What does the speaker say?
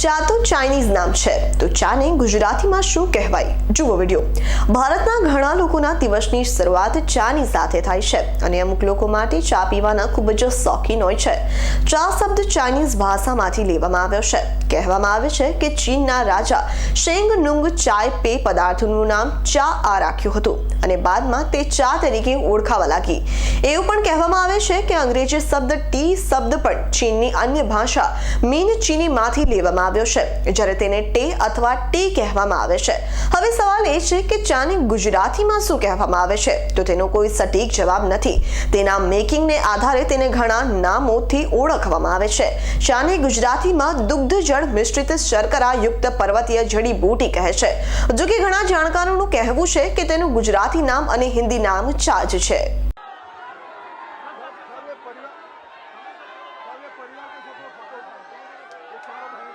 ચા તો ચાઇનીઝ નામ છે. તો ચાને ગુજરાતીમાં શું કહેવાય? જુઓ વીડિયો ભારતના ઘણા લોકોના દિવસની શરૂઆત ચાની સાથે થાય છે અને અમુક લોકો માટે ચા પીવાના ખૂબ જ શોખીન હોય છે. ચા શબ્દ ચાઇનીઝ ભાષામાંથી લેવામાં આવ્યો છે. કહેવામાં આવે છે કે ચીનના રાજા શેંગ નુંગ ચાય પે પદાર્થનું નામ ચા આ રાખ્યું હતું અને બાદમાં તે ચા તરીકે ઓળખાવા લાગી. એવું પણ કહેવામાં આવે છે કે અંગ્રેજી શબ્દ ટી શબ્દ પણ ચીનની અન્ય ભાષા મીન ચીનીમાંથી લેવામાં આવ્યો છે, જ્યારે તેને ટે અથવા ટી કહેવામાં આવે છે. હવે સવાલ એ છે કે ચાને ગુજરાતીમાં શું કહેવામાં આવે છે? તો તેનો કોઈ સટીક જવાબ નથી. તેના મેકિંગને આધારે તેને ઘણા નામોથી ઓળખવામાં આવે છે. ચાને ગુજરાતીમાં દુગ્ધ જળ મિશ્રિત શર્કરા યુક્ત પર્વતીય જડીબૂટી કહે છે. જો કે ઘણા જાણકારોનું કહેવું છે કે તેનું ગુજરાતી નામ અને હિન્દી નામ ચાજ છે. પરિવાર It's out of hand.